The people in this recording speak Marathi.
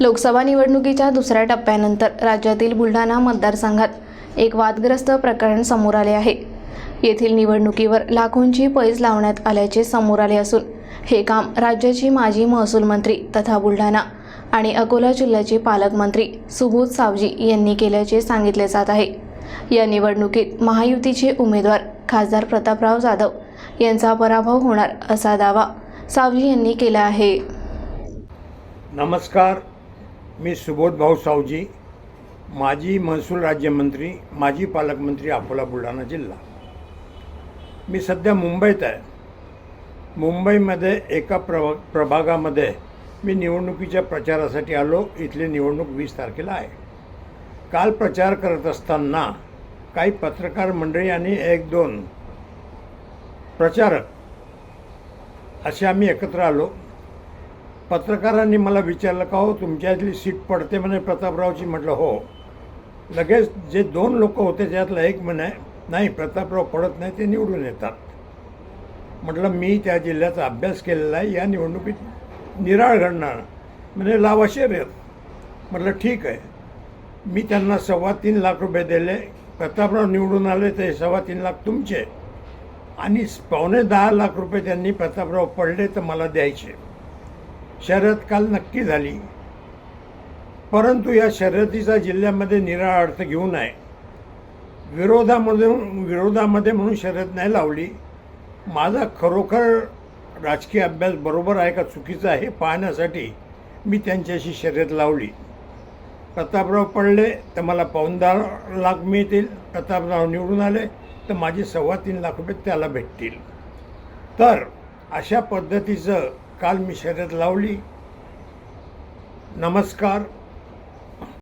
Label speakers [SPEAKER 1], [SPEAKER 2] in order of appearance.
[SPEAKER 1] लोकसभा निवडणुकीच्या दुसऱ्या टप्प्यानंतर राज्यातील बुलढाणा मतदारसंघात एक वादग्रस्त प्रकरण समोर आले आहे. येथील निवडणुकीवर लाखोंची पैज लावण्यात आल्याचे समोर आले असून हे काम राज्याची माजी महसूल मंत्री तथा बुलढाणा आणि अकोला जिल्ह्याचे पालकमंत्री सुबोध सावजी यांनी केल्याचे सांगितले जात आहे. या निवडणुकीत महायुतीचे उमेदवार खासदार प्रतापराव जाधव यांचा पराभव होणार असा दावा सावजी यांनी केला आहे.
[SPEAKER 2] नमस्कार. मी सुबोध भाऊ सावजी माजी महसूल राज्यमंत्री माजी पालकमंत्री अकोला बुलढाणा जिल्हा. मी सध्या मुंबईत आहे. मुंबईमध्ये एका प्रभा प्रभागामध्ये मी निवडणुकीच्या प्रचारासाठी आलो. इथली निवडणूक वीस तारखेला आहे. काल प्रचार करत असताना काही पत्रकार मंडळी आणि एक दोन प्रचारक असे आम्ही एकत्र आलो. पत्रकारांनी मला विचारलं का हो तुमच्यातली सीट पडते म्हणे प्रतापरावची? म्हटलं हो. लगेच जे दोन लोक होते त्यातला एक म्हणे नाही प्रतापराव पडत नाही ते निवडून येतात. म्हटलं मी त्या जिल्ह्याचा अभ्यास केलेला आहे या निवडणुकीत निराळ घडणार. म्हणजे लावा शर्यत. म्हटलं ठीक आहे. मी त्यांना सव्वा तीन लाख रुपये दिले. प्रतापराव निवडून आले ते सव्वा तीन लाख तुमचे. आणि पावणे दहा लाख रुपये त्यांनी प्रतापराव पडले तर मला द्यायचे. शर्यत काल नक्की झाली. परंतु या शर्यतीचा जिल्ह्यामध्ये निराळा अर्थ घेऊ नये. विरोधामध्ये विरोधामध्ये म्हणून शर्यत नाही लावली. माझा खरोखर राजकीय अभ्यास बरोबर आहे का चुकीचा आहे हे पाहण्यासाठी मी त्यांच्याशी शर्यत लावली. प्रतापराव पडले तर मला पावनदार लाख मिळतील. प्रतापराव निवडून आले तर माझे सव्वा तीन लाख रुपये त्याला भेटतील. तर अशा पद्धतीचं काल मी शर्यत लावली. नमस्कार.